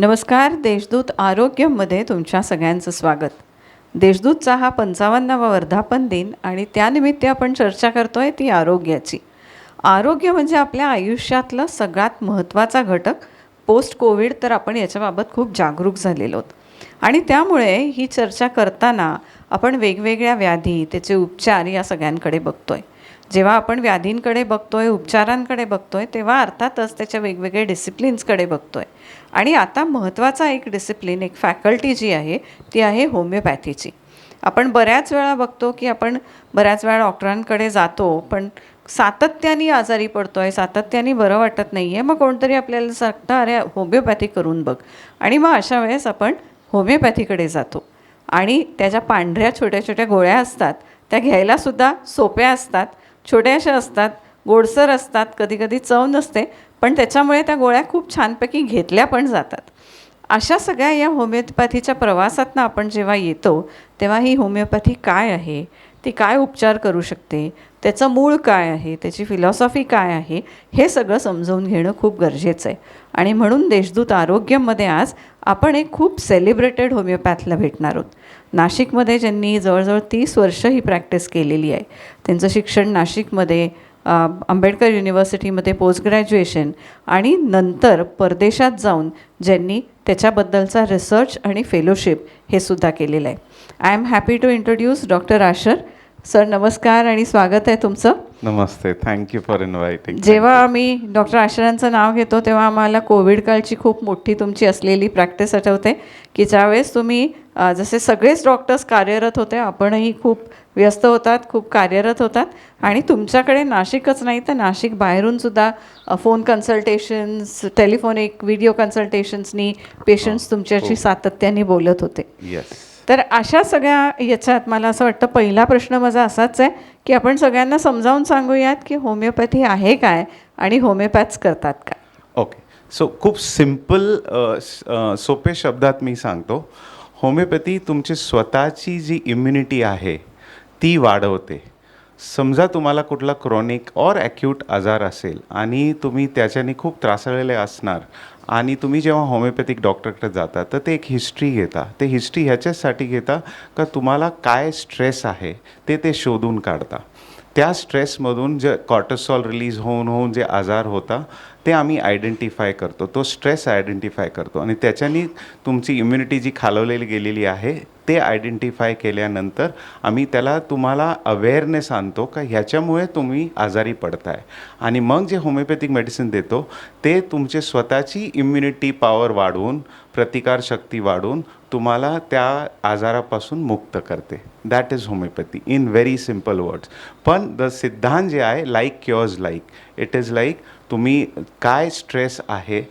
नमस्कार देशदूत आरोग्यमध्ये तुमच्या सगळ्यांचं स्वागत. देशदूतचा हा पंचावन्नावा वर्धापन दिन आणि त्यानिमित्त आपण चर्चा करतो आहे ती आरोग्याची. आरोग्य म्हणजे आपल्या आयुष्यातलं सगळ्यात महत्त्वाचा घटक. पोस्ट कोविड तर आपण याच्याबाबत खूप जागरूक झालेलो आहोत. आणि त्यामुळे ही चर्चा करताना आपण वेगवेगळ्या व्याधी त्याचे उपचार या सगळ्यांकडे बघतो आहे जेव्हा आपण व्याधींकडे बघतोय उपचारांकडे बघतोय तेव्हा अर्थातच त्याच्या वेगवेगळे डिसिप्लिन्सकडे बघतोय. आणि आता महत्त्वाचा एक डिसिप्लिन एक फॅकल्टी जी आहे ती आहे होमिओपॅथीची आपण बऱ्याच वेळा बघतो की आपण बऱ्याच वेळा डॉक्टरांकडे जातो पण सातत्याने आजारी पडतो आहे सातत्याने बरं वाटत नाही आहे मग कोणतरी आपल्याला सांगतं अरे होमिओपॅथी करून बघ. आणि मग अशा वेळेस आपण होमिओपॅथीकडे जातो. आणि त्याच्या पांढऱ्या छोट्या छोट्या गोळ्या असतात त्या घ्यायलासुद्धा सोप्या असतात छोट्याशा असतात गोडसर असतात कधी कधी चव नसते पण त्याच्यामुळे त्या गोळ्या खूप छानपैकी घेतल्या पण जातात. अशा सगळ्या या होमिओपॅथीच्या प्रवासातनं आपण जेव्हा येतो तेव्हा ही होमिओपॅथी काय आहे? ती काय उपचार करू शकते? त्याचं मूळ काय आहे? त्याची फिलॉसॉफी काय आहे? हे सगळं समजवून घेणं खूप गरजेचं आहे आणि म्हणून देशदूत आरोग्यमध्ये आज आपण एक खूप सेलिब्रेटेड होमिओपॅथला भेटणार आहोत. नाशिकमध्ये ज्यांनी जवळजवळ तीस वर्ष ही प्रॅक्टिस केलेली आहे त्यांचं शिक्षण नाशिकमध्ये आंबेडकर युनिव्हर्सिटीमध्ये पोस्ट ग्रॅज्युएशन आणि नंतर परदेशात जाऊन ज्यांनी त्याच्याबद्दलचा रिसर्च आणि फेलोशिप हे सुद्धा केलेलं आहे. I am happy to introduce doctor Ashar sir नमस्कार आणि स्वागत आहे तुमचं. नमस्ते. थँक्यू फॉर इन्व्हायटिंग जेव्हा आम्ही डॉक्टर आशरांचं नाव घेतो तेव्हा आम्हाला कोविड काळची खूप मोठी तुमची असलेली प्रॅक्टिस आठवते की ज्यावेळेस तुम्ही जसे सगळेच डॉक्टर्स कार्यरत होते आपणही खूप व्यस्त होतात खूप कार्यरत होतात आणि तुमच्याकडे नाशिकच नाही तर नाशिक बाहेरून सुद्धा अ, फोन कन्सल्टेशन्स टेलिफोनिक व्हिडिओ कन्सल्टेशन्सनी पेशंट्स तुमच्याशी सातत्याने बोलत होते. येस तर अशा सगळ्या याच्यात मला असं वाटतं पहिला प्रश्न माझा असाच आहे की आपण सगळ्यांना समजावून सांगूयात की होमिओपॅथी आहे काय आणि होमिओपॅथ्स करतात काय? ओके. सो खूप सिंपल सोपे शब्दात मी सांगतो. होमिओपॅथी तुमची स्वतःची जी इम्युनिटी आहे ती वाढवते. समजा तुम्हाला कुठला क्रॉनिक ऑर ॲक्यूट आजार असेल आणि तुम्ही त्याच्याने खूप त्रासळलेले असणार आणि तुम्ही जेव्हा होमिओपॅथिक डॉक्टरकडे जाता तर ते एक हिस्ट्री घेता. ते हिस्ट्री ह्याच्यासाठी घेता का तुम्हाला काय स्ट्रेस आहे ते ते शोधून काढता. त्या स्ट्रेसमधून जे कॉर्टिसॉल रिलीज होऊन होऊन जे आजार होता ते आम्ही आयडेंटिफाय करतो. तो स्ट्रेस आयडेंटिफाय करतो. आणि त्याच्यानी तुमची इम्युनिटी जी खालवलेली गेलेली आहे ते आयडेंटिफाय केल्यानंतर आम्ही त्याला तुम्हाला अवेअरनेस आणतो का ह्याच्यामुळे तुम्ही आजारी पडताय. आणि मग जे होमिओपॅथिक मेडिसिन देतो ते तुमचे स्वतःची इम्युनिटी पॉवर वाढवून प्रतिकारशक्ती वाढवून तुम्हाला त्या आजारापासून मुक्त करते. That is homeopathy in very simple words पण द सिद्धांत जे आहे like cures like it is like तुम्ही काय स्ट्रेस आहे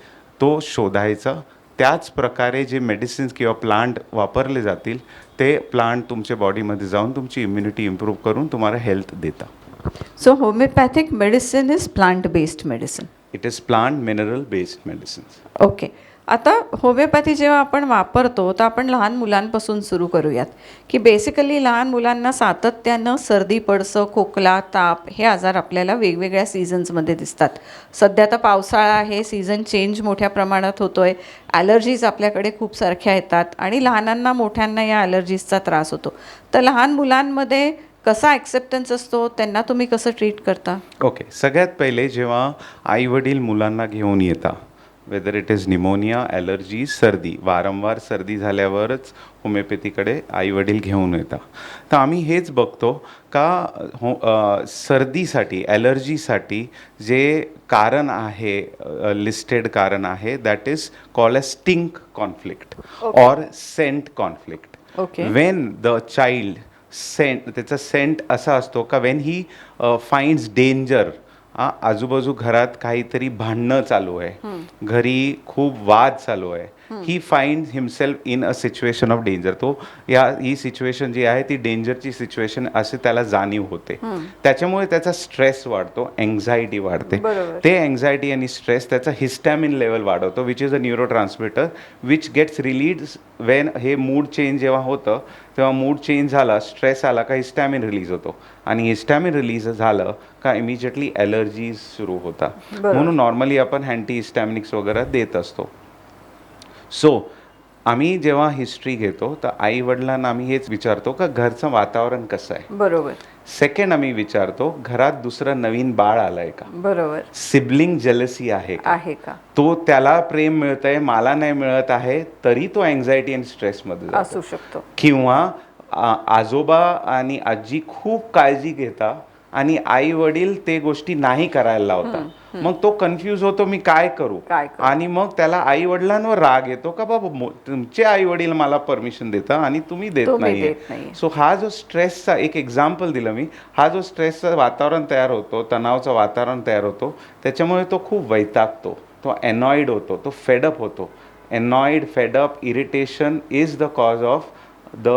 तो शोधायचा. त्याच प्रकारे जे मेडिसिन्स किंवा प्लांट वापरले जातील ते प्लांट तुमच्या बॉडीमध्ये जाऊन तुमची इम्युनिटी इम्प्रूव्ह करून तुम्हाला हेल्थ देतात so homeopathic medicine is plant based medicine it is plant mineral based medicines okay आता होमिओपॅथी जेव्हा आपण वापरतो तर आपण लहान मुलांपासून सुरू करूयात. की बेसिकली लहान मुलांना सातत्यानं सर्दी पडसं खोकला ताप हे आजार आपल्याला वेगवेगळ्या सीझन्समध्ये दिसतात. सध्या तर पावसाळा आहे सीझन चेंज मोठ्या प्रमाणात होतो आहे ॲलर्जीज आपल्याकडे खूप सारख्या येतात आणि लहानांना मोठ्यांना या ॲलर्जीजचा त्रास होतो. तर लहान मुलांमध्ये कसा ॲक्सेप्टन्स असतो त्यांना तुम्ही कसं ट्रीट करता? ओके सगळ्यात पहिले जेव्हा आईवडील मुलांना घेऊन येता whether it is pneumonia allergy सर्दी. वारंवार सर्दी झाल्यावरच होमिओपॅथीकडे आईवडील घेऊन येतात. तर आम्ही हेच बघतो का हो सर्दीसाठी ॲलर्जीसाठी जे कारण आहे लिस्टेड कारण आहे that is call a stink conflict or scent conflict. When the child scent त्याचा सेंट असा असतो का वेन ही फाइंड्स डेंजर आजूबाजू घरात काहीतरी भांडणं चालू आहे. घरी खूप वाद चालू आहे. He find himself in a situation of danger तो या ही सिच्युएशन जी आहे ती डेंजरची सिच्युएशन असे त्याला जाणीव होते. त्याच्यामुळे त्याचा स्ट्रेस वाढतो एन्झायटी वाढते. ते एन्झायटी आणि स्ट्रेस त्याचा हिस्टॅमिन लेवल वाढवतो which is a neurotransmitter which gets release when हे मूड चेंज जेव्हा होतं तेव्हा मूड चेंज झाला स्ट्रेस आला का हिस्टॅमिन रिलीज होतो. आणि हिस्टॅमिन रिलीज झालं का इमिजिएटली ॲलर्जीज सुरू होतात. म्हणून नॉर्मली आपण अँटी हिस्टॅमिनिक्स वगैरे देत असतो. सो आम्ही जेव्हा हिस्ट्री घेतो तर आई वडिलांना आम्ही हेच विचारतो का घरचं वातावरण कसं आहे? बरोबर. सेकंड आम्ही विचारतो घरात दुसरं नवीन बाळ आलंय का? बरोबर. सिबलिंग जेलसी आहे का? आहे का? तो त्याला प्रेम मिळतंय मला नाही मिळत आहे तरी तो अँझायटी आणि स्ट्रेसमध्ये जातो. असू शकतो. किंवा आजोबा आणि आजी खूप काळजी घेता आणि आई वडील ते गोष्टी नाही करायला लावतात मग तो कन्फ्यूज होतो मी काय करू? काय करू? आणि मग त्याला आई वडिलांवर राग येतो का बाबा मो- तुमचे आई वडील मला परमिशन देता आणि तुम्ही देत तुम्ही नाहीये. देत नाहीये. सो हा जो स्ट्रेसचा एक एक्झाम्पल दिलं मी हा जो स्ट्रेसचं वातावरण तयार होतो तणावाचं वातावरण तयार होतो त्याच्यामुळे तो खूप वैतागतो तो एनॉइड होतो तो फेडअप होतो. Annoyed fed up irritation is the cause of the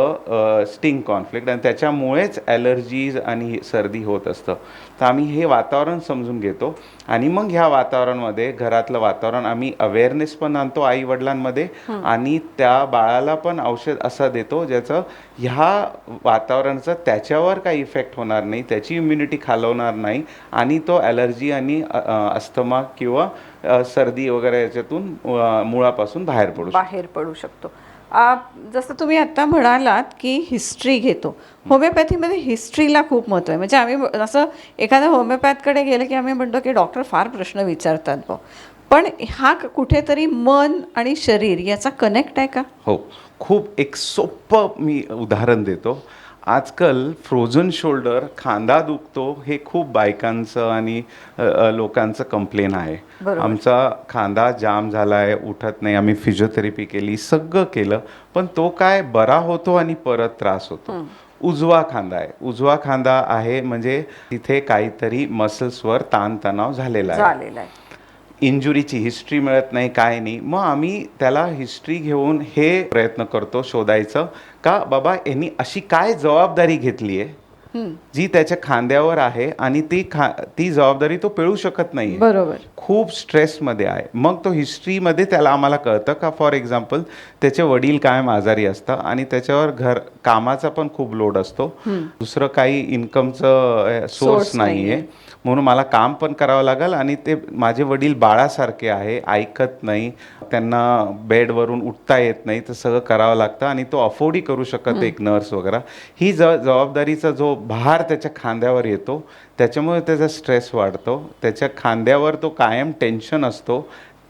sting conflict आणि त्याच्यामुळेच ॲलर्जीज आणि सर्दी होत असतं. तर आम्ही हे वातावरण समजून घेतो. आणि मग ह्या वातावरणामध्ये घरातलं वातावरण आम्ही अवेअरनेस पण आणतो आई वडिलांमध्ये आणि त्या बाळाला पण औषध असं देतो ज्याचं ह्या वातावरणाचं त्याच्यावर काही इफेक्ट होणार नाही त्याची इम्युनिटी खालवणार नाही. आणि तो ॲलर्जी आणि अस्थमा किंवा सर्दी वगैरे याच्यातून मुळापासून बाहेर पडू बाहेर पडू शकतो. जसं तुम्ही आत्ता म्हणालात की हिस्ट्री घेतो. होमिओपॅथीमध्ये हिस्ट्रीला खूप महत्त्व आहे. म्हणजे आम्ही असं एखाद्या होमिओपॅथकडे गेलं की आम्ही म्हणतो की डॉक्टर फार प्रश्न विचारतात बघ. पण हा क- कुठेतरी मन आणि शरीर याचा कनेक्ट आहे का? हो. खूप एक सोपं मी उदाहरण देतो. आजकाल फ्रोझन शोल्डर खांदा दुखतो हे खूप बायकांचं आणि लोकांचं कंप्लेन आहे. आमचा खांदा जाम झाला आहे उठत नाही आम्ही फिजिओथेरपी केली सगळं केलं पण तो काय बरा होतो आणि परत त्रास होतो. उजवा खांदा आहे. उजवा खांदा आहे म्हणजे तिथे काहीतरी मसल्सवर ताणतणाव झालेला आहे. इंजुरीची हिस्ट्री मिळत नाही काय नाही. मग आम्ही त्याला हिस्ट्री घेऊन हे प्रयत्न करतो शोधायचं का बाबा यांनी अशी काय जबाबदारी घेतली आहे? जी त्याच्या खांद्यावर आहे आणि ती खा ती जबाबदारी तो पेळू शकत नाही बरोबर. खूप स्ट्रेसमध्ये आहे. मग तो हिस्ट्रीमध्ये त्याला आम्हाला कळतं का फॉर एक्झाम्पल त्याचे वडील कायम आजारी असतं आणि त्याच्यावर घर कामाचा पण खूप लोड असतो. दुसरं काही इन्कमचं सोर्स नाही आहे म्हणून मला काम पण करावं लागेल आणि ते माझे वडील बाळासारखे आहे ऐकत नाही त्यांना बेडवरून उठता येत नाही तर सगळं करावं लागतं आणि तो अफोर्डही करू शकत एक नर्स वगैरे. ही ज जबाबदारीचा जो भार त्याच्या खांद्यावर येतो त्याच्यामुळे त्याचा स्ट्रेस वाढतो त्याच्या खांद्यावर तो कायम टेन्शन असतो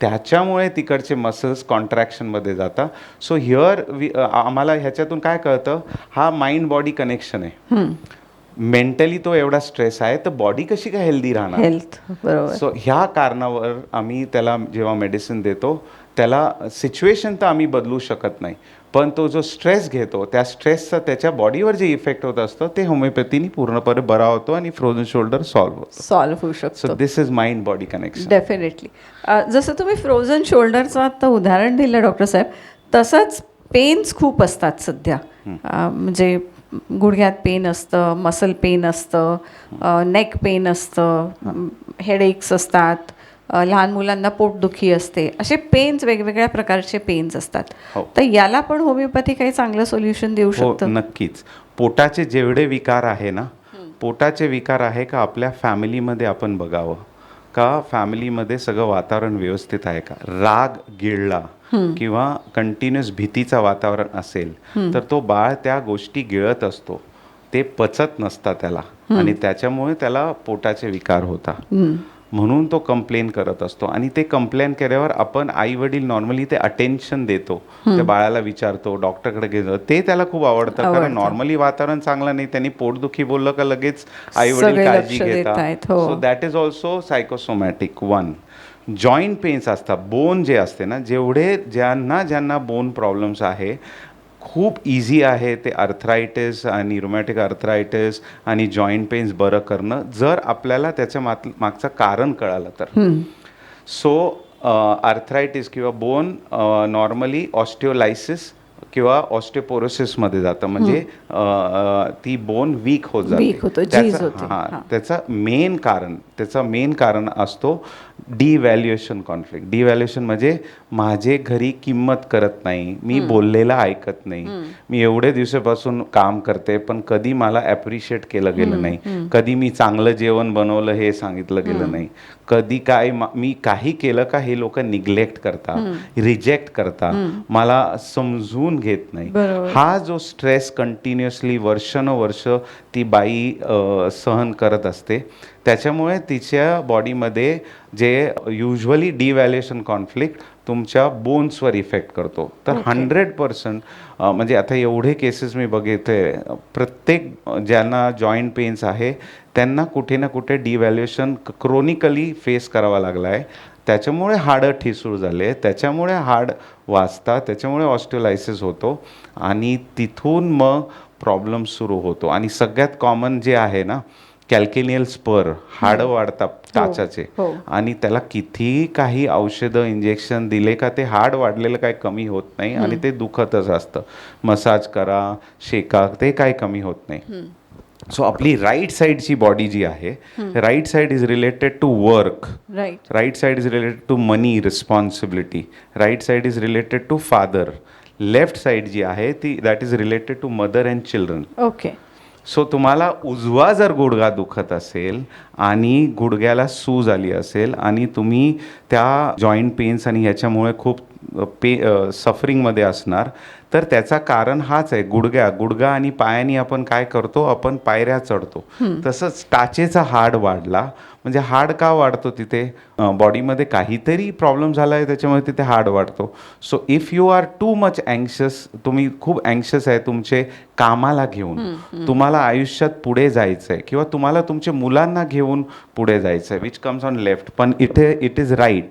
त्याच्यामुळे तिकडचे मसल्स कॉन्ट्रॅक्शनमध्ये जातात. सो हिअर आम्हाला ह्याच्यातून काय कळतं हा माइंड बॉडी कनेक्शन आहे मेंटली तो एवढा स्ट्रेस आहे तर बॉडी कशी काय हेल्दी राहणार? हेल्थ बरोबर. सो ह्या कारणावर आम्ही त्याला जेव्हा मेडिसिन देतो त्याला सिच्युएशन तर आम्ही बदलू शकत नाही. पण तो जो स्ट्रेस घेतो त्या स्ट्रेसचा त्याच्या बॉडीवर जे इफेक्ट होत असतं ते होमिओपॅथीने पूर्णपणे बरा होतो आणि फ्रोझन शोल्डर सॉल्व्ह होतो. सॉल्व्ह होऊ शकतो. So this is mind body connection definitely जसं तुम्ही फ्रोझन शोल्डरचं आता उदाहरण दिलं डॉक्टर साहेब तसंच पेन्स खूप असतात सध्या. अ, म्हणजे गुडघ्यात पेन असतं मसल पेन असतं नेक पेन असतं हेडेक्स असतात लहान मुलांना पोटदुखी असते असे पेन्स वेगवेगळ्या प्रकारचे पेन्स असतात. हो. तर याला पण होमिओपॅथी काही चांगलं सोल्युशन देऊ हो शकतं? नक्कीच. पोटाचे जेवढे विकार आहे ना पोटाचे विकार आहे का आपल्या फॅमिलीमध्ये आपण बघावं? का फॅमिलीमध्ये सगळं वातावरण व्यवस्थित आहे का? राग गिळला. किंवा कंटिन्युअस भीतीचं वातावरण असेल तर तो बाळ त्या गोष्टी गिळत असतो. ते पचत नसता त्याला. आणि त्याच्यामुळे त्याला पोटाचे विकार होता म्हणून तो कंप्लेन करत असतो. आणि ते कंप्लेन केल्यावर आपण आई वडील नॉर्मली ते अटेन्शन देतो. त्या बाळाला विचारतो डॉक्टरकडे घेतो ते त्याला खूप आवडतं. कारण. नॉर्मली वातावरण चांगलं नाही त्यांनी पोटदुखी बोललं का लगेच आई वडील काळजी घेतात. So that is also psychosomatic one joint pains असतात बोन जे असते ना जेवढे ज्यांना ज्यांना बोन प्रॉब्लेम्स आहे खूप इझी आहे ते अर्थरायटिस आणि रोमॅटिक अर्थरायटिस आणि जॉईंट पेन्स बरं करणं जर आपल्याला त्याच्या मात मागचं कारण कळालं तर. सो अर्थरायटिस किंवा बोन नॉर्मली ऑस्टिओलायसिस किंवा ऑस्टिओपोरोसिसमध्ये जातं. म्हणजे ती बोन वीक होत जाते. त्याचं मेन कारण त्याचं मेन कारण असतो डिव्हॅल्युएशन कॉन्फ्लिक्ट डिव्हॅल्युएशन म्हणजे माझे घरी किंमत करत नाही मी बोललेलं ऐकत नाही. मी एवढे दिवसापासून काम करते पण कधी मला ॲप्रिशिएट केलं गेलं नाही. कधी मी चांगलं जेवण बनवलं हे सांगितलं गेलं नाही. कधी काय मा- काही केलं का हे लोक निग्लेक्ट करता रिजेक्ट करता मला समजून घेत नाही. हा जो स्ट्रेस कंटिन्युअसली वर्षानुवर्ष ती बाई सहन करत असते त्याच्यामुळे तिच्या बॉडीमध्ये जे युजली डिव्हॅल्युएशन कॉन्फ्लिक्ट तुमच्या बोन्सवर इफेक्ट करतो. तर हंड्रेड पर्सेंट म्हणजे आता एवढे केसेस मी बघितले प्रत्येक ज्यांना जॉईंट पेन्स आहे त्यांना कुठे ना कुठे डिव्हॅल्युएशन क्रोनिकली फेस करावा लागला आहे त्याच्यामुळे हाडं ठिसूळ झाले त्याच्यामुळे हाड वाचतात त्याच्यामुळे ऑस्टिओलायसिस होतो आणि तिथून मग प्रॉब्लेम सुरू होतो. आणि सगळ्यात कॉमन जे आहे ना कॅल्केनियल स्पर हाडं वाढतात टाचाचे हो. आणि त्याला कितीही काही औषधं इंजेक्शन दिले का ते हाड वाढलेलं काही कमी होत नाही आणि ते दुखतच असतं. मसाज करा शेका ते काही कमी होत नाही. सो आपली राईट साईडची बॉडी जी आहे right side is related to work right side is related to money responsibility. Right side is related to father. Left side जी आहे ती that is related to mother and children okay so तुम्हाला उजवा जर गुडघा दुखत असेल आणि गुडघ्याला सूज आली असेल आणि तुम्ही त्या जॉईंट पेन्स आणि ह्याच्यामुळे खूप पे सफरिंगमध्ये असणार तर त्याचा कारण हाच आहे गुडघ्या. गुडघा आणि पायानी आपण काय करतो? आपण पायऱ्या चढतो. तसंच टाचेचा हाड वाढला म्हणजे हाड का वाढतो तिथे? बॉडीमध्ये काहीतरी प्रॉब्लेम झाला आहे त्याच्यामुळे तिथे हाड वाढतो. So if you are too much anxious तुम्ही खूप अँक्शस आहे तुमचे कामाला घेऊन. तुम्हाला आयुष्यात पुढे जायचं आहे किंवा तुम्हाला तुमच्या मुलांना घेऊन पुढे जायचं आहे विच कम्स ऑन लेफ्ट पण इथे इट इज राईट.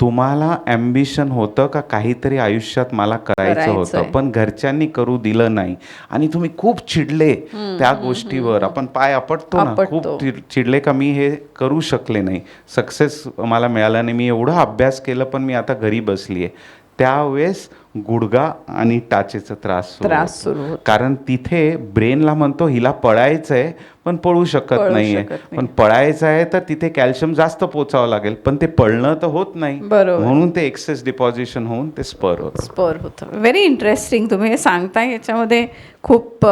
तुम्हाला अम्बिशन होतं का काहीतरी आयुष्यात मला करायचं. होतं? पण घरच्यांनी करू दिलं नाही. आणि तुम्ही खूप चिडले त्या गोष्टीवर. आपण पाय आपटतो ना. खूप चिड- चिडले का मी हे करू शकले नाही. सक्सेस मला मिळाला नाही. मी एवढा अभ्यास केलं पण मी आता घरी बसली आहे. त्यावेळेस गुडगा आणि टाचेचा त्रास त्रास. सुरू. कारण तिथे ब्रेनला म्हणतो हिला पळायचं आहे पण पळू शकत नाहीये. पण पळायचं आहे तर तिथे कॅल्शियम जास्त पोचावं लागेल. पण ते पळणं तर होत नाही. बरोबर. म्हणून ते एक्सेस डिपॉझिशन होऊन ते स्पर होतं. स्पर होतं. व्हेरी इंटरेस्टिंग तुम्ही हे सांगताय याच्यामध्ये खूप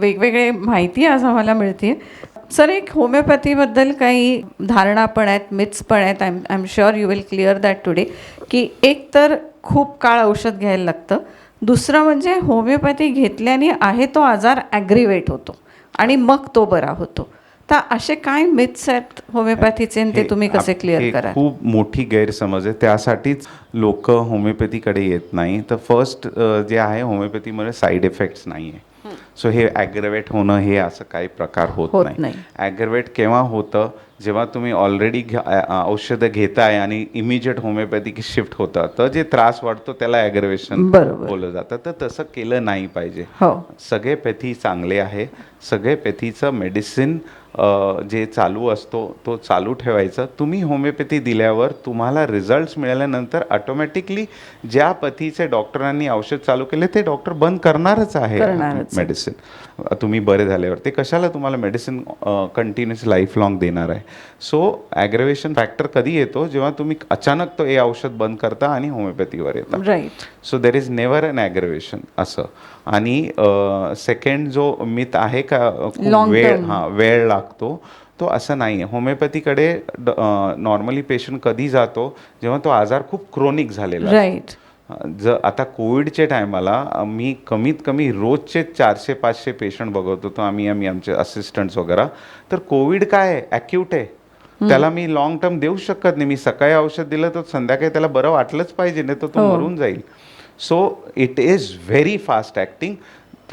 वेगवेगळे माहिती आज आम्हाला मिळते सर एक होमिओपॅथीबद्दल काही धारणा पण आहेत मिथ्स पण आहेत. I I am sure you will clear that today की एक तर खूप काळ औषध घ्यायला लागतं. दुसरं म्हणजे होमिओपॅथी घेतल्याने आहे तो आजार ॲग्रिवेट होतो आणि मग तो बरा होतो. तर असे काय मिथ्स आहेत होमिओपॅथीचे आणि ते तुम्ही कसे क्लिअर करा खूप मोठी गैरसमज आहे. त्यासाठीच लोक होमिओपॅथीकडे येत नाही. तर फर्स्ट जे आहे होमिओपॅथीमध्ये साईड इफेक्ट्स नाही आहे सो हे ॲग्रवेट होणं हे असं काही प्रकार होत नाही. ॲग्रवेट केव्हा होतं? जेव्हा तुम्ही ऑलरेडी औषधं घेताय आणि इमिजिएट होमिओपॅथी शिफ्ट होतं तर जे त्रास वाढतो त्याला ॲग्रवेशन. बोललं जातं. तर तसं केलं नाही पाहिजे. हो. सगळे पॅथी चांगले आहे. सगळे पॅथीचं मेडिसिन जे चालू असतो तो चालू ठेवायचा तुम्ही होमिओपॅथी दिल्यावर तुम्हाला रिझल्ट्स मिळाल्यानंतर ऑटोमॅटिकली ज्या पथीचे डॉक्टरांनी औषध चालू केले ते डॉक्टर बंद करणारच आहे करणारच आहे. मेडिसिन तुम्ही बरे झाल्यावर. ते कशाला तुम्हाला मेडिसिन कंटिन्युअस लाईफ लॉंग देणार आहे? सो ॲग्रेवेशन फॅक्टर कधी येतो? जेव्हा तुम्ही अचानक तो हे औषध बंद करता आणि होमिओपॅथीवर येता. Right so there is never an aggravation असं. आणि सेकंड जो मिथ आहे का वेळ. हां वेळ लागतो तो असं नाही आहे होमिओपॅथीकडे नॉर्मली पेशंट कधी जातो? जेव्हा तो आजार खूप क्रोनिक झालेला. राईट ज आता कोविडच्या टायमाला मी कमीत कमी रोजचे चारशे पाचशे पेशंट बघत होतो आम्ही आम्ही आमचे असिस्टंट्स वगैरे. तर कोविड काय आहे? ॲक्यूट आहे. त्याला मी लॉंग टर्म देऊ शकत नाही. मी सकाळी औषध दिलं तर संध्याकाळी त्याला बरं वाटलंच पाहिजे नाही तर तो हो. मरून जाईल. So it is very fast acting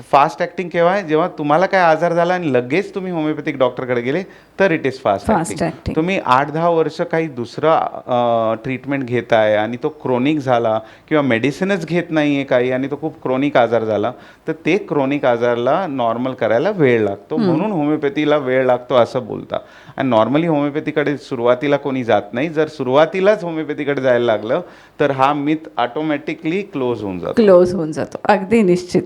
fast acting केव्हा आहे? जेव्हा तुम्हाला काय आजार झाला आणि लगेच तुम्ही होमिओपॅथिक डॉक्टरकडे गेले तर इट इज फास्ट acting. तुम्ही आठ दहा वर्ष काही दुसरा ट्रीटमेंट घेताय आणि तो क्रोनिक झाला किंवा मेडिसिनच घेत नाही आहे काही आणि तो खूप क्रोनिक आजार झाला तर ते क्रोनिक आजारला नॉर्मल करायला वेळ लागतो. म्हणून होमिओपॅथीला वेळ लागतो असं बोलता. आणि नॉर्मली होमिओपॅथीकडे सुरुवातीला कोणी जात नाही. जर सुरुवातीलाच होमिओपॅथीकडे जायला लागलं तर हा मिथ ऑटोमॅटिकली क्लोज होऊन जातो. क्लोज होऊन जातो. अगदी निश्चित.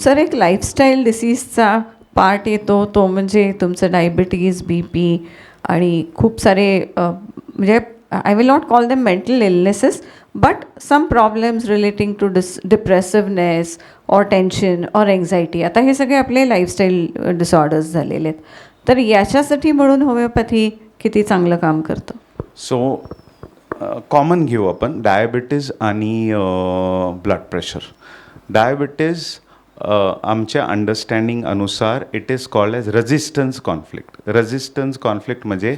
सर एक लाईफस्टाईल डिसीजचा पार्ट येतो. तो म्हणजे तुमचं डायबिटीज बी पी आणि खूप सारे म्हणजे I will not call them mental illnesses but some problems relating to dis depressiveness or tension or anxiety आता हे सगळे आपले लाईफस्टाईल डिसऑर्डर्स झालेले आहेत. तर याच्यासाठी म्हणून होमिओपॅथी किती चांगलं काम करतं? सो कॉमन घेऊ आपण. डायबिटीज आणि ब्लड प्रेशर डायबिटीज आमच्या अंडरस्टँडिंग अनुसार it is called as resistance conflict resistance conflict म्हणजे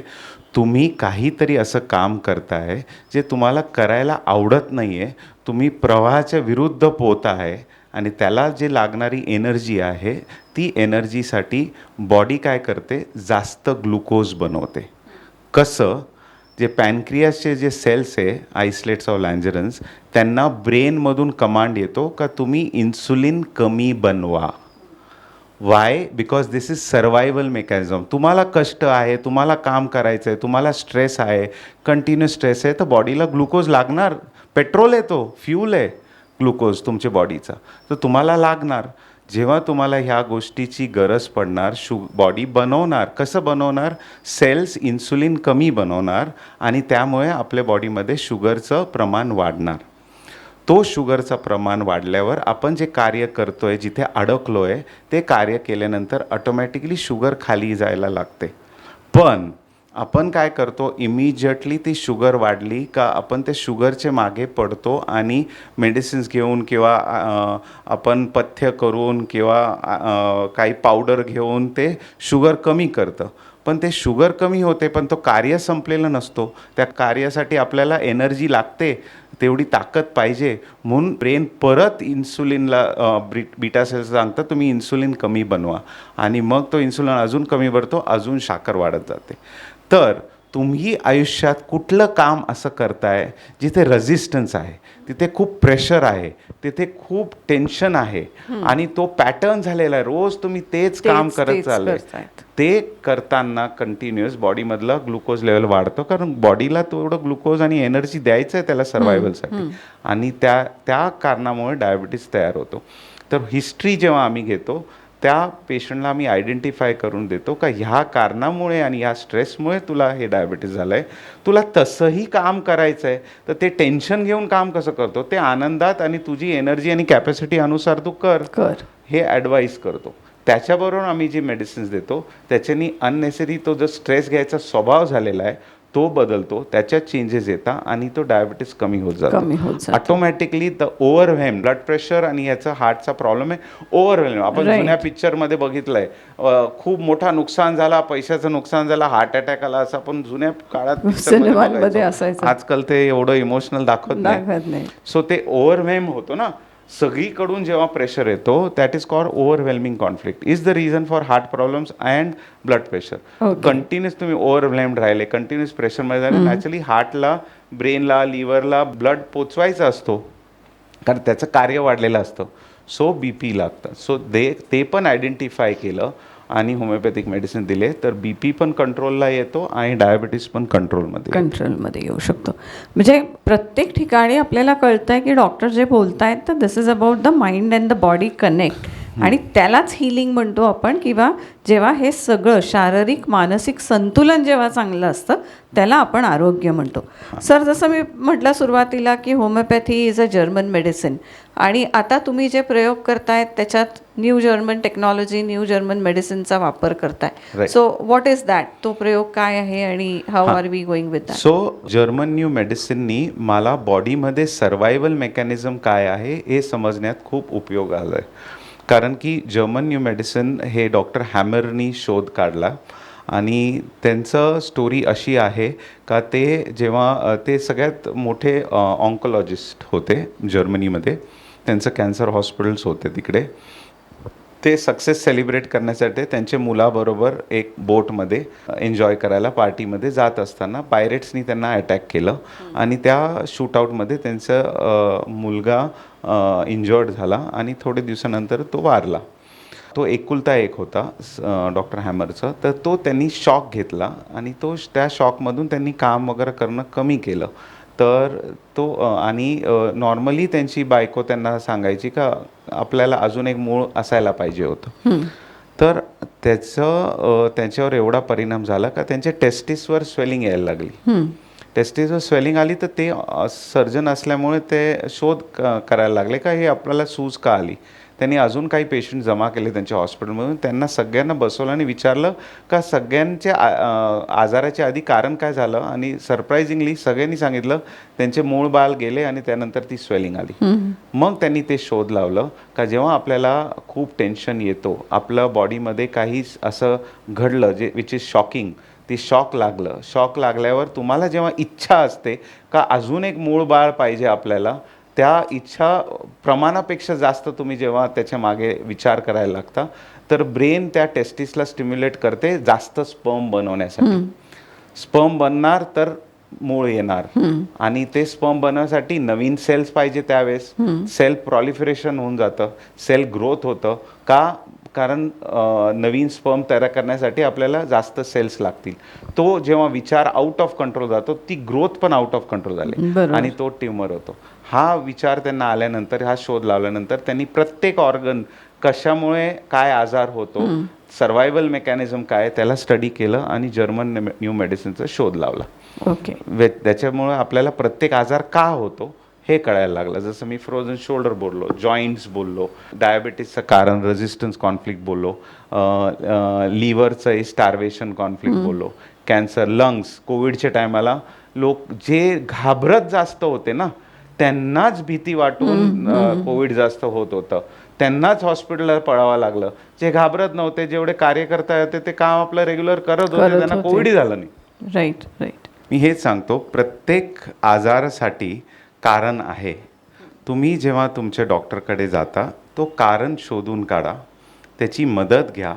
तुम्ही काहीतरी असं काम करताय जे तुम्हाला करायला आवडत नाही आहे तुम्ही प्रवाहाच्या विरुद्ध पोहत आहे आणि त्याला जे लागणारी एनर्जी आहे ती एनर्जीसाठी बॉडी काय करते? जास्त ग्लुकोज बनवते. कसं? जे पॅनक्रियासचे जे सेल्स आहे आयसलेट्स ऑफ लँजरन्स त्यांना ब्रेनमधून कमांड येतो का तुम्ही इन्सुलिन कमी बनवा. Why because this is survival mechanism तुम्हाला कष्ट आहे तुम्हाला काम करायचं आहे तुम्हाला स्ट्रेस आहे कंटिन्युअस स्ट्रेस आहे तर बॉडीला ग्लुकोज लागणार. पेट्रोल आहे तो फ्यूल आहे ग्लुकोज तुमच्या बॉडीचा तर तुम्हाला लागणार. जेव्हा तुम्हाला ह्या गोष्टीची गरज पडणार शु बॉडी बनवणार कसं बनवणार? सेल्स इन्सुलिन कमी बनवणार आणि त्यामुळे आपल्या बॉडीमध्ये शुगरचं प्रमाण वाढणार. तो शुगरचं प्रमाण वाढल्यावर आपण जे कार्य करतो आहे जिथे अडकलो आहे ते कार्य केल्यानंतर ऑटोमॅटिकली शुगर खाली जायला लागते. पण आपण काय करतो? इमिजिएटली ती शुगर वाढली का आपण ते शुगरचे मागे पडतो आणि मेडिसिन्स घेऊन किंवा आपण पथ्य करून किंवा काही पावडर घेऊन ते शुगर कमी करतं. पण ते शुगर कमी होते पण तो कार्य संपलेला नसतो. त्या कार्यासाठी आपल्याला एनर्जी लागते तेवढी ताकद पाहिजे. म्हणून ब्रेन परत इन्सुलिनला अ, बीटा सेल्स सांगतं तुम्ही इन्सुलिन कमी बनवा. आणि मग तो इन्सुलिन अजून कमी भरतो अजून साखर वाढत जाते. तर तुम्ही आयुष्यात कुठलं काम असं करताय जिथे रेझिस्टन्स आहे तिथे खूप प्रेशर आहे तिथे खूप टेन्शन आहे आणि तो पॅटर्न झालेला आहे. रोज तुम्ही तेच काम करत चाललंय. ते करताना कंटिन्युअस बॉडीमधला ग्लुकोज लेवल वाढतो. कारण बॉडीला तेवढं ग्लुकोज आणि एनर्जी द्यायचं आहे त्याला सर्वायवलसाठी आणि त्या त्या कारणामुळे डायबिटीस तयार होतो. तर हिस्ट्री जेव्हा आम्ही घेतो त्या पेशंटला आम्ही आयडेंटिफाय करून देतो का ह्या कारणामुळे आणि ह्या स्ट्रेसमुळे तुला हे डायबिटीस झालं आहे तुला तसंही काम करायचं आहे तर ते टेन्शन घेऊन काम कसं करतो? ते आनंदात आणि तुझी एनर्जी आणि कॅपॅसिटी अनुसार तू कर. कर. हे ॲडवाईस करतो. त्याच्याबरोबर आम्ही जे मेडिसिन्स देतो त्याच्यानी अननेसरी तो जो स्ट्रेस घ्यायचा स्वभाव झालेला आहे तो बदलतो त्याच्यात चेंजेस येतात आणि तो डायबिटीस कमी होत जातो. कमी होत जातो. Automatically the overwhelm blood pressure आणि याचा हार्टचा प्रॉब्लेम आहे. ओव्हरव्हेम आपण. जुन्या पिक्चरमध्ये बघितलंय. खूप मोठा नुकसान झाला पैशाचं नुकसान झाला हार्ट अटॅक आला असं आपण जुन्या काळात. आजकाल ते एवढं इमोशनल दाखवत नाही. सो ते ओव्हरवेम होतो ना. सगळीकडून जेव्हा प्रेशर येतो that is called overwhelming conflict is the reason for heart problems and blood pressure. Continuous तुम्ही ओव्हरव्लेम्ड राहिले कंटिन्युअस प्रेशरमध्ये झाले. नॅचरली हार्टला ब्रेनला लिव्हरला ब्लड पोचवायचा असतो. कारण त्याचं कार्य वाढलेलं असतं. सो बी पी लागतं. सो दे ते पण आयडेंटिफाय केलं. आणि होमिओपॅथिक मेडिसिन दिले तर बी पी पण कंट्रोलला येतो आणि डायबिटीस पण कंट्रोलमध्ये. कंट्रोलमध्ये येऊ शकतो. म्हणजे प्रत्येक ठिकाणी आपल्याला कळतं आहे की डॉक्टर जे बोलत आहेत तर this is about the mind and the body connect आणि त्यालाच हिलिंग म्हणतो आपण किंवा जेव्हा हे सगळं शारीरिक मानसिक संतुलन जेव्हा चांगलं असतं त्याला आपण आरोग्य म्हणतो. सर जसं मी म्हटलं सुरुवातीला की homeopathy is a German medicine आणि आता तुम्ही जे प्रयोग करतायत त्याच्यात new German technology new German मेडिसिनचा वापर करताय. सो व्हॉट इज दॅट तो प्रयोग काय आहे आणि how are we going with so German new मेडिसिननी मला बॉडीमध्ये सर्वायवल मेकॅनिझम काय आहे हे समजण्यात खूप उपयोग आला आहे कारण की जर्मन न्यू मेडिसिन हे डॉक्टर हॅमरनी शोध काढला. आणि त्यांचं स्टोरी अशी आहे का ते जेव्हा ते सगळ्यात मोठे ऑन्कोलॉजिस्ट होते जर्मनीमध्ये त्यांचं कॅन्सर हॉस्पिटल्स होते तिकडे. ते सक्सेस सेलिब्रेट करण्यासाठी त्यांच्या मुलाबरोबर एक बोटमध्ये एन्जॉय करायला पार्टीमध्ये जात असताना पायरेट्सनी त्यांना अटॅक केलं. आणि त्या शूटआउटमध्ये त्यांचा मुलगा इंजर्ड झाला आणि थोडे दिवसानंतर तो वारला. तो एकुलता एक होता डॉक्टर हॅमरचं तर तो त्यांनी शॉक घेतला आणि तो त्या शॉकमधून त्यांनी काम वगैरे करणं कमी केलं. तर तो आणि नॉर्मली त्यांची बायको त्यांना सांगायची का आपल्याला अजून एक मूळ असायला पाहिजे होतं. तर त्याचं त्यांच्यावर एवढा परिणाम झाला का त्यांच्या टेस्टिसवर स्वेलिंग यायला लागली. टेस्टिसवर स्वेलिंग आली तर ते सर्जन असल्यामुळे ते शोध करायला लागले का हे आपल्याला सूज का आली? त्यांनी अजून काही पेशंट जमा केले त्यांच्या हॉस्पिटलमधून त्यांना सगळ्यांना बसवलं आणि विचारलं का सगळ्यांच्या आजाराच्या आधी कारण काय झालं? आणि सरप्रायझिंगली सगळ्यांनी सांगितलं त्यांचे मूळ बाळ गेले आणि त्यानंतर ती स्वेलिंग आली. मग त्यांनी ते शोध लावलं का जेव्हा आपल्याला खूप टेन्शन येतो आपलं बॉडीमध्ये काही असं घडलं जे विच इज शॉकिंग ते शॉक लागलं. शॉक लागल्यावर तुम्हाला जेव्हा इच्छा असते का अजून एक मूळ बाळ पाहिजे आपल्याला त्या इच्छा प्रमाणापेक्षा जास्त तुम्ही जेव्हा त्याच्यामागे विचार करायला लागता तर ब्रेन त्या टेस्टिसला स्टिम्युलेट करते जास्त स्पर्म बनवण्यासाठी. स्पर्म बनणार तर मूळ येणार. आणि ते स्पर्म बनवण्यासाठी नवीन सेल्स पाहिजे त्यावेळेस. सेल प्रॉलिफरेशन होऊन जातं सेल ग्रोथ होतं. का? कारण नवीन स्पर्म तयार करण्यासाठी आपल्याला जास्त सेल्स लागतील. तो जेव्हा विचार आउट ऑफ कंट्रोल जातो ती ग्रोथ पण आउट ऑफ कंट्रोल झाली. आणि तो ट्यूमर होतो. हा विचार त्यांना आल्यानंतर हा शोध लावल्यानंतर त्यांनी प्रत्येक ऑर्गन कशामुळे काय आजार होतो सर्वायवल मेकॅनिझम काय त्याला स्टडी केलं आणि जर्मन न्यू मेडिसिनचा शोध लावला. ओके वे- त्याच्यामुळे आपल्याला प्रत्येक आजार का होतो हे कळायला लागलं. जसं मी फ्रोझन शोल्डर बोललो जॉईंट्स बोललो डायबिटीसचं कारण रेझिस्टन्स कॉन्फ्लिक्ट बोललो लिव्हरचं स्टार्वेशन कॉन्फ्लिक्ट बोललो कॅन्सर लंग्स कोविडच्या टायमाला लोक जे घाबरत जास्त होते ना त्यांनाच भीती वाटून कोविड जास्त होत होतं. त्यांनाच हॉस्पिटलला पळावं लागलं. जे घाबरत नव्हते जेवढे कार्यकर्ता होते ते काम आपलं रेग्युलर करत होते त्यांना होते. कोविडही झालं नाही. राईट राईट मी हेच सांगतो प्रत्येक आजारासाठी कारण आहे. तुम्ही जेव्हा तुमच्या डॉक्टरकडे जाता तो कारण शोधून काढा त्याची मदत घ्या.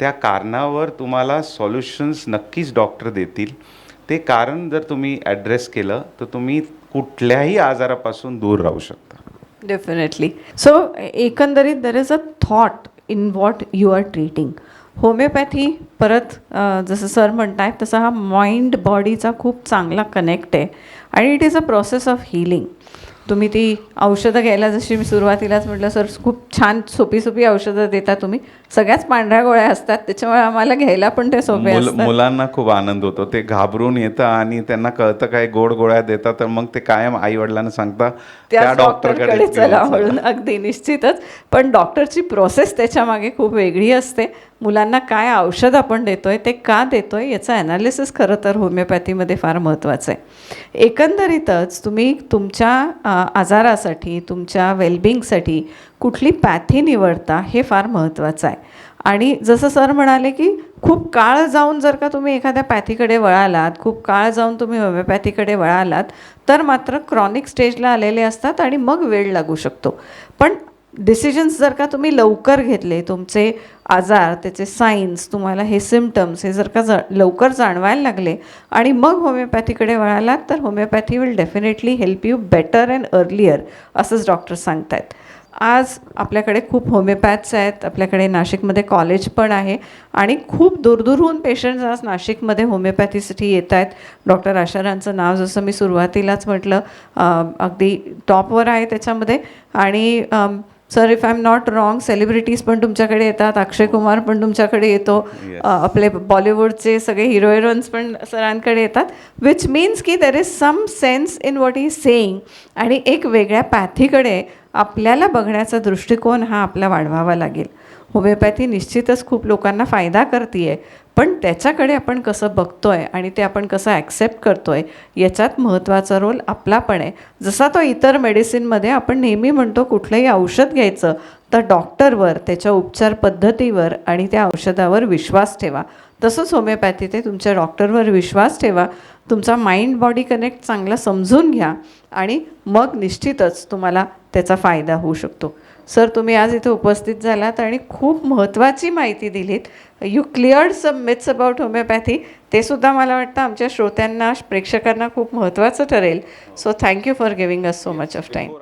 त्या कारणावर तुम्हाला सॉल्युशन्स नक्कीच डॉक्टर देतील. ते कारण जर तुम्ही ॲड्रेस केलं तर तुम्ही कुठल्याही आजारापासून दूर राहू शकता. डेफिनेटली सो एकंदरीत there is a thought in what you are treating homeopathy परत जसं सर म्हणतायत तसा हा माइंड बॉडीचा खूप चांगला कनेक्ट आहे. आणि it is a process of healing तुम्ही ती औषधं घ्यायला जशी मी सुरुवातीलाच म्हटलं सर खूप छान सोपी सोपी औषधं देता तुम्ही. सगळ्याच पांढऱ्या गोळ्या असतात त्याच्यामुळे आम्हाला घ्यायला पण ते सोपे मुल- असतात. मुलांना खूप आनंद होतो. ते घाबरून येतं आणि त्यांना कळतं काय गोड गोळ्या देतात तर मग ते कायम आई वडिलांना सांगता त्या डॉक्टरकडे चला. म्हणून अगदी निश्चितच. पण डॉक्टरची प्रोसेस त्याच्यामागे खूप वेगळी असते. मुलांना काय औषध आपण देतोय ते का देतोय याचं ॲनालिसिस खरं तर होमिओपॅथीमध्ये फार महत्त्वाचं आहे. एकंदरीतच तुम्ही तुमच्या आजारासाठी तुमच्या वेलबिंगसाठी कुठली पॅथी निवडता हे फार महत्त्वाचं आहे. आणि जसं सर म्हणाले की खूप काळ जाऊन जर का तुम्ही एखाद्या पॅथीकडे वळालात खूप काळ जाऊन तुम्ही होमिओपॅथीकडे वळालात तर मात्र क्रॉनिक स्टेजला आलेले असतात आणि मग वेळ लागू शकतो. पण डिसिजन्स जर का तुम्ही लवकर घेतले तुमचे आजार त्याचे सायन्स तुम्हाला हे सिमटम्स हे जर का जा लवकर जाणवायला लागले आणि मग होमिओपॅथीकडे वळालात तर homeopathy will definitely help you better and earlier असंच डॉक्टर सांगतायत. आज आपल्याकडे खूप होमिओपॅथ्स आहेत आपल्याकडे नाशिकमध्ये कॉलेज पण आहे आणि खूप दूरदूरहून पेशंट्स आज नाशिकमध्ये होमिओपॅथीसाठी येत आहेत. डॉक्टर आशारांचं नाव जसं मी सुरुवातीलाच म्हटलं अगदी टॉपवर आहे त्याच्यामध्ये. आणि sir if I am not wrong celebrities पण तुमच्याकडे येतात अक्षय कुमार पण तुमच्याकडे येतो. आपले बॉलिवूडचे सगळे हिरो हिरोईन्स पण सरांकडे येतात विच मीन्स की there is some sense in what is saying आणि एक वेगळ्या पॅथीकडे आपल्याला बघण्याचा दृष्टिकोन हा आपला वाढवावा लागेल. होमिओपॅथी निश्चितच खूप लोकांना फायदा करते पण त्याच्याकडे आपण कसं बघतो आहे आणि ते आपण कसं ॲक्सेप्ट करतो आहे याच्यात महत्त्वाचा रोल आपला पण आहे. जसा तो इतर मेडिसिनमध्ये आपण नेहमी म्हणतो कुठलंही औषध घ्यायचं तर डॉक्टरवर त्याच्या उपचार पद्धतीवर आणि त्या औषधावर विश्वास ठेवा. तसंच होमिओपॅथी ते तुमच्या डॉक्टरवर विश्वास ठेवा. तुमचा माइंड बॉडी कनेक्ट चांगला समजून घ्या आणि मग निश्चितच तुम्हाला त्याचा फायदा होऊ शकतो. सर तुम्ही आज इथे उपस्थित झालात आणि खूप महत्त्वाची माहिती दिलीत. You cleared some myths about homeopathy ते सुद्धा मला वाटतं आमच्या श्रोत्यांना प्रेक्षकांना खूप महत्त्वाचं ठरेल. So thank you for giving us so much of time